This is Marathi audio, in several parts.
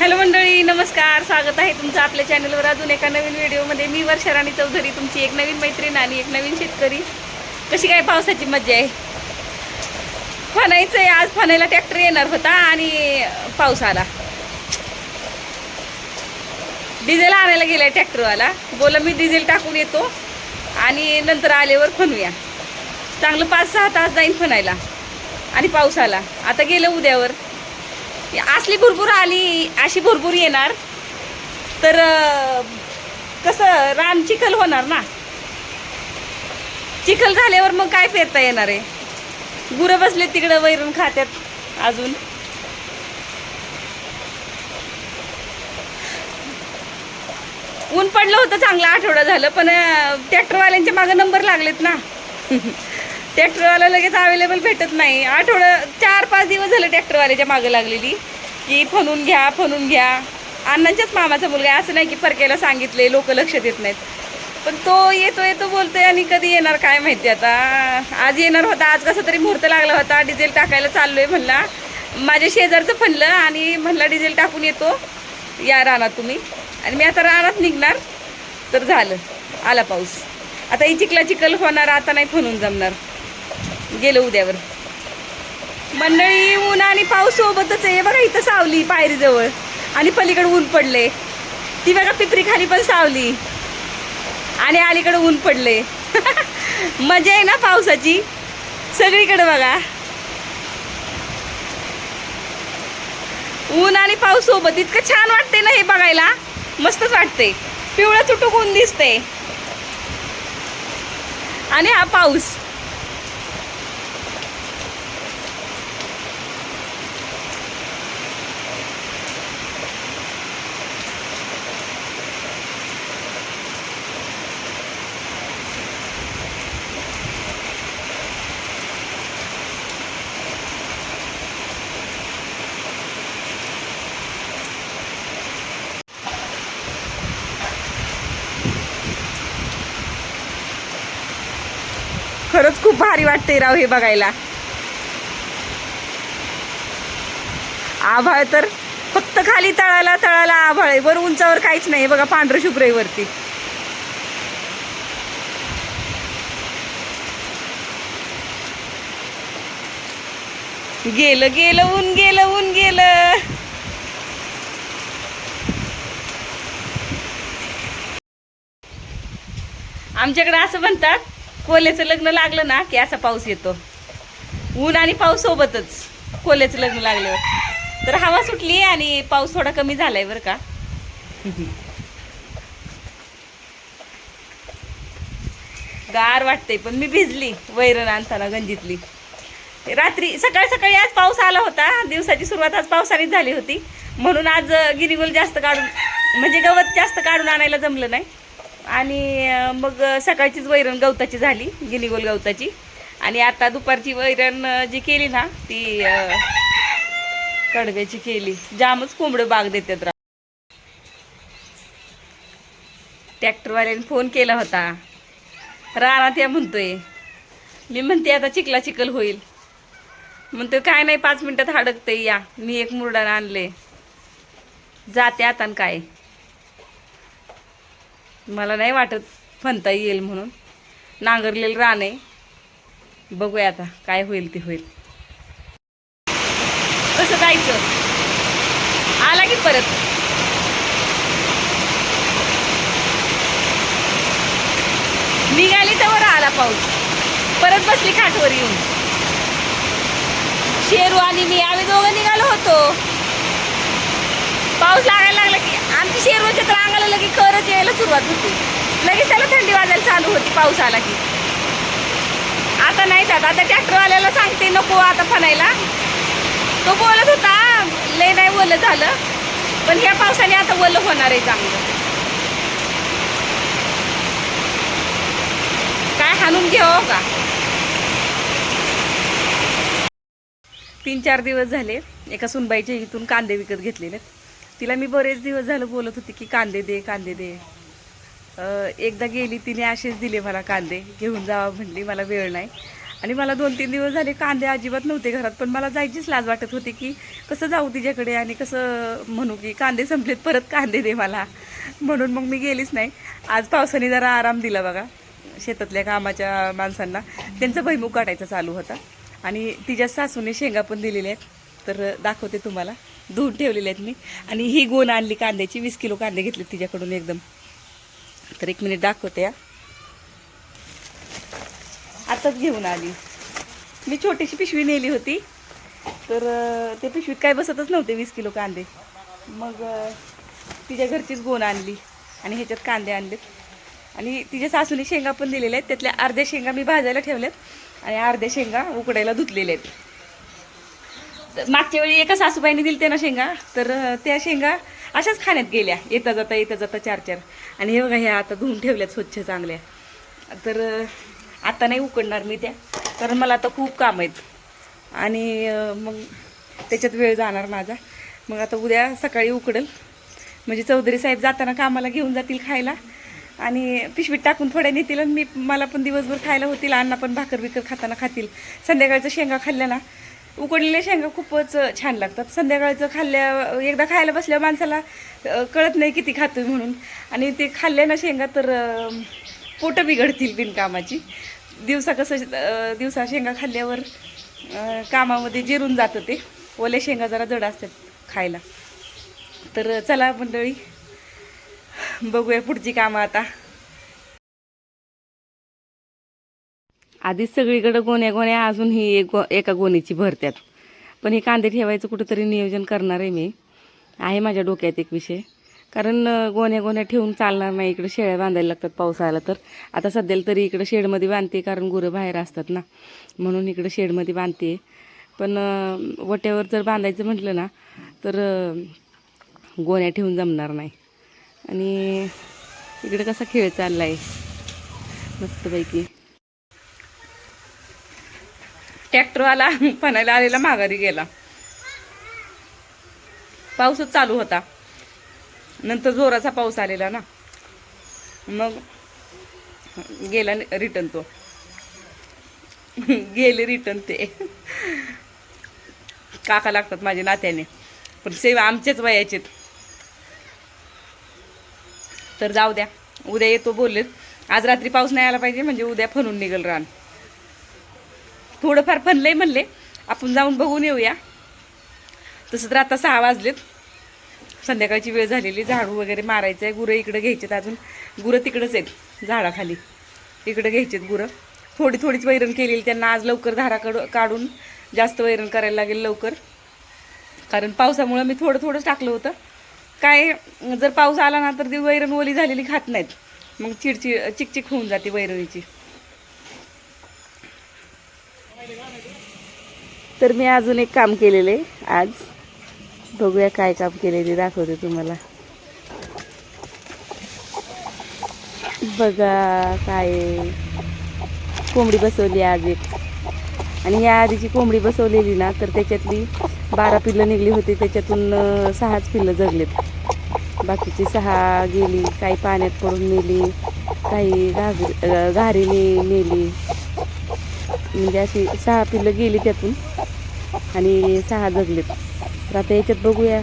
हॅलो मंडळी नमस्कार. स्वागत आहे तुमचं आपल्या चॅनलवर अजून एका नवीन व्हिडिओमध्ये मी वर्षा राणी चौधरी तुमची एक नवीन मैत्रीण आणि एक नवीन शेतकरी. कशी काय पावसाची मजा आहे? फनायचं आहे आज फनायला ट्रॅक्टर येणार होता आणि पाऊस आला. डिझेल आणायला गेलाय ट्रॅक्टरवाला बोला मी डिझेल टाकून येतो आणि नंतर आल्यावर फनूया चांगलं पाच सहा तास जाईन फनायला आणि पाऊस आला. आता गेलं उद्यावर. असली भरपूर आली अशी भरपूर येणार. तर कसं रान चिखल होणार ना? चिखल झाल्यावर मग काय पेरता येणार आहे? गुरं बसले तिकडं वैरून खात्यात अजून. ऊन पडलं होतं चांगलं आठवडा झालं पण ट्रॅक्टरवाल्यांच्या मागं नंबर लागलेत ना. ट्रॅक्टरवाला लगेच अवेलेबल भेटत नाही. आठवडा चार पाच दिवस झाले ट्रॅक्टरवाल्याच्या मागं लागलेली. की फनून घ्या फनून घ्या. अण्णांच्याच मामाचा मुलगा असं नाही की परक्याला सांगितले लोक लक्ष देत नाहीत. पण तो येतो येतो बोलतोय आणि कधी येणार काय माहिती आता. आज येणार होता आज कसा तरी मुहूर्त लागला होता. डिझेल टाकायला चाललोय म्हणला. माझ्या शेजारचं फणलं आणि म्हणला डिझेल टाकून येतो. या रानात तुम्ही. आणि मी आता रानात निघणार. तर झालं. आला पाऊस. आता ही चिखला चिखल होणार आता नाही फणून जमणार. गेलो उद्यावर. मंडळी ऊन आणि पाऊस सोबतच आहे. बघा इथं सावली पायरीजवळ आणि पलीकडे ऊन पडले ती बघा पिपरी खाली पण सावली. आणि अलीकडे ऊन पडले मजा आहे ना पावसाची? सगळीकडे बघा. ऊन आणि पाऊस सोबत इतकं छान वाटते ना हे बघायला. मस्तच वाटते पिवळं चुटूक ऊन दिसते आणि हा पाऊस. खरंच खूप भारी वाटते राव हे बघायला. आभाळ तर फक्त खाली तळाला तळाला आभाळ आहे. वर उंचावर काहीच नाही. बघा पांढरं शुभ्र वरती. गेलं गेलं ऊन गेलं ऊन गेलं. आमच्याकडे असं म्हणतात कोल्याचं लग्न लागलं ना की असा पाऊस येतो. ऊन आणि पाऊस सोबतच कोल्याचं लग्न लागल्यावर. तर हवा सुटली आणि पाऊस थोडा कमी झालाय बरं का? गार वाटते पण मी भिजली वैरण आणताना गंजीतली. रात्री सकाळी सकाळी आज पाऊस आला होता. दिवसाची सुरुवात आज पावसानेच झाली होती. म्हणून आज गिरीगुल जास्त काढून म्हणजे गवत जास्त काढून आणायला जमलं नाही. आणि मग सकाळचीच वैरण गवताची झाली गिनीगोल गवताची. आणि आता दुपारची वैरण जी केली ना ती कडव्याची केली. जामच कोंबडं बाग देतात रा ट्रॅक्टरवाल्याने फोन केला होता. रानात या म्हणतोय. मी म्हणते आता चिखला चिखल होईल. म्हणतो काय नाही पाच मिनिटात हडकते या. मी एक मुरडाण आणले जाते आता काय? मला नाही वाटत फनता येईल म्हणून. नांगरलेलं रान आहे. बघूया आता काय होईल ते होईल. कसं जायचं? आला की परत? निघाली तर आला पाऊस. परत बसली खाटवर येऊन. शेरू आणि मी आम्ही दोघं निघालो होतो पाऊस लागायला लागला की आमची शेरवच्या तर अंगाला लगेच करच यायला सुरुवात होती. लगेच त्याला थंडी वाजायला चालू होती पाऊस आला की. आता नाही जात आता ट्रॅक्टरवाल्याला सांगते नको आता फनायला तो बोलत होता लय नाही ओलं झालं पण ह्या पावसाने आता ओलं होणार आहे चांगलं. काय हाणून घेऊ का? तीन चार दिवस झाले एका सुनबाईच्या इथून कांदे विकत घेतलेले तिला मी बरेच दिवस झालं बोलत होते की कांदे दे कांदे दे. एकदा गेली तिने असेच दिले मला कांदे घेऊन जावा म्हणली मला वेळ नाही. आणि मला दोन तीन दिवस झाले कांदे अजिबात नव्हते घरात पण मला जायचीच लाज वाटत होती की कसं जाऊ तिच्याकडे आणि कसं म्हणू की कांदे संपलेत परत कांदे दे मला. म्हणून मग मी गेलीच नाही. आज पावसाने जरा आराम दिला बघा शेतातल्या कामाच्या माणसांना. त्यांचा भैमुख काढायचा चालू होता. आणि तिच्या सासूने शेंगा पण दिलेल्या आहेत. तर दाखवते तुम्हाला. धुवून ठेवलेले आहेत मी. आणि ही गोण आणली कांद्याची वीस किलो कांदे घेतले तिच्याकडून एकदम. तर एक मिनिट दाखवते या आताच घेऊन आली. मी छोटीशी पिशवी नेली होती. तर ते पिशवीत काय बसतच नव्हते वीस किलो कांदे. मग तिच्या घरचीच गोण आणली आणि ह्याच्यात कांदे आणलेत आणि तिच्या सासूने शेंगा पण दिलेल्या आहेत. त्यातल्या अर्ध्या शेंगा मी भाजायला ठेवल्यात आणि अर्ध्या शेंगा उकडायला धुतलेल्या आहेत. मागच्या वेळी एका सासूबाईने दिलते ना शेंगा तर त्या शेंगा अशाच खाण्यात गेल्या. येता जाता येता जाता चार चार. आणि हे बघा ह्या आता धुवून ठेवल्यात स्वच्छ चांगल्या. तर आता नाही उकडणार मी त्या कारण मला आता खूप काम आहेत. आणि मग त्याच्यात वेळ जाणार माझा. मग आता उद्या सकाळी उकडल. म्हणजे चौधरी साहेब जाताना कामाला घेऊन जातील खायला. आणि पिशवीत टाकून थोड्या नेतील आणि मी मला पण दिवसभर खायला होतील अण्णा पण भाकर बिकर खाताना खातील. संध्याकाळचं शेंगा खाल्ल्या ना उकडलेल्या शेंगा खूपच छान लागतात. संध्याकाळचं खाल्ल्या एकदा खायला बसल्या माणसाला कळत नाही किती खातोय म्हणून. आणि ते खाल्ल्या ना शेंगा तर पोटं बिघडतील बिनकामाची. दिवसा कसं दिवसा शेंगा खाल्ल्यावर कामामध्ये जिरून जातं ते. ओल्या शेंगा जरा जड असतात खायला. तर चला मंडळी बघूया पुढची कामं आता. आधीच सगळीकडं गोण्या गोण्या अजून ही एक गो एका गोणीची भरत्यात पण हे कांदे ठेवायचं कुठंतरी नियोजन करणार आहे मी. आहे माझ्या डोक्यात एक विषय. कारण गोण्या गोण्या ठेवून चालणार नाही. इकडे शेळ्या बांधायला लागतात पावसाळ्याला तर. आता सध्याला तरी इकडं शेडमध्ये बांधते कारण गुरं बाहेर असतात ना. म्हणून इकडं शेडमध्ये बांधते. पण वट्यावर जर बांधायचं म्हटलं ना तर गोण्या ठेवून जमणार नाही. आणि इकडे कसा खेळ चालला आहे मस्तपैकी. ट्रॅक्टरवाला पणायला आलेला माघारी गेला. पाऊसच चालू होता. नंतर जोराचा पाऊस आलेला ना. मग गेला रिटर्न तो. गेले रिटर्न ते. काका लागतात माझ्या नात्याने. पण सेवा आमचेच वयाचे तर जाऊ द्या. उद्या येतो बोललेत आज रात्री पाऊस नाही आला पाहिजे म्हणजे उद्या फनून निघेल रान. थोडंफार फनलंय म्हणले. आपण जाऊन बघून येऊया. तसं तर आता सहा वाजलेत. संध्याकाळची वेळ झालेली. झाडू वगैरे मारायचं आहे गुरं इकडं घ्यायचेत अजून. गुरं तिकडंच आहेत झाडाखाली. इकडं घ्यायचेत गुरं. थोडी थोडीच वैरण केलेली त्यांना आज लवकर धारा काढून जास्त वैरण करायला लागेल लवकर. कारण पावसामुळं मी थोडं थोडंच टाकलं होतं. काय जर पाऊस आला ना तर ती वैरण ओली झालेली खात नाहीत. मग चिडचिड चिकचिक होऊन जाते वैरणीची. तर मी अजून एक काम केलेलं. आहे आज बघूया काय काम केले ते दाखवते तुम्हाला. बघा काय कोंबडी बसवली आज एक. आणि या आधीची कोंबडी बसवलेली ना तर त्याच्यातली बारा पिल्लं निघली होती त्याच्यातून सहाच पिल्लं जगलेत. बाकीची सहा गेली काही पाण्यात पडून नेली काही घागरी घारीने नेली. म्हणजे अशी सहा पिल्लं गेली त्यातून. आणि सहा जगलेत. तर आता याच्यात बघूया.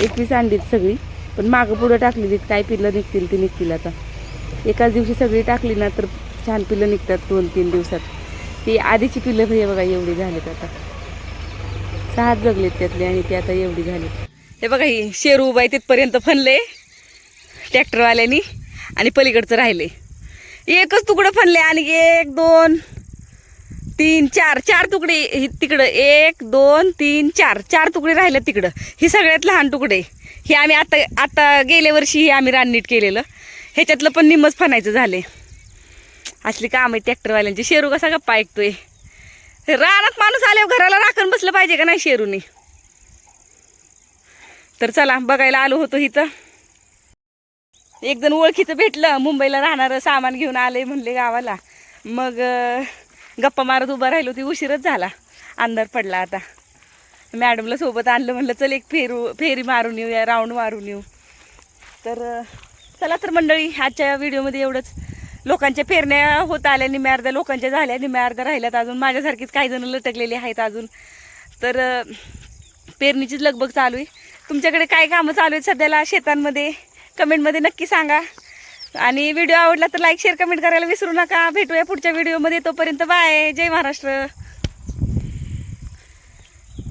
एकवीस अंडीत सगळी. पण मागं पुढं टाकलेलीत काय पिल्लं निघतील ती निघतील आता. एकाच दिवशी सगळी टाकली ना तर छान पिल्लं निघतात दोन तीन दिवसात. ती आधीची पिल्लं हे बघा एवढी झालीत आता. सहा जगलेत त्यातले आणि ते आता एवढी झालीत. हे बघा ही शेरू उभा आहे तिथपर्यंत फनले. ट्रॅक्टरवाल्यानी आणि पलीकडचं राहिले. एकच तुकडं फनले आणि एक दोन. तीन चार चार तुकडे तिकडं. एक दोन तीन चार. चार तुकडे राहिले तिकडं. ही सगळ्यात लहान तुकडे. हे आम्ही आता आता गेल्या वर्षी हे आम्ही राननीट केलेलं. ह्याच्यातलं पण निम्मच फनायचं झाले असली काम आहे ट्रॅक्टरवाल्यांची. शेरू कसा गप्पा ऐकतोय. रानात माणूस आल्यावर घराला राखण बसलं पाहिजे का नाही शेरूनी? तर चला बघायला आलो होतो इथं. एक जण ओळखीचं भेटलं. मुंबईला राहणारं सामान घेऊन आले म्हणले गावाला. मग गप्पा मारत उभा राहिलो ती उशीरच झाला. अंधार पडला आता. मॅडमला सोबत आणलं म्हणलं चल एक फेरू फेरी मारून येऊ या राऊंड मारून येऊ. तर चला तर मंडळी आजच्या व्हिडिओमध्ये एवढंच. लोकांच्या पेरण्या होत आल्या निम्या अर्ध्या लोकांच्या झाल्या निम्या अर्ध्या राहिल्यात अजून. माझ्यासारखीच काही जण लटकलेली आहेत अजून. तर पेरणीचीच लगबग चालू आहे. तुमच्याकडे काय कामं चालू आहेत सध्याला शेतांमध्ये? कमेंटमध्ये नक्की सांगा. आणि व्हिडिओ आवडला तर लाईक शेअर कमेंट करायला विसरू नका. भेटूया पुढच्या व्हिडिओमध्ये तोपर्यंत बाय जय महाराष्ट्र.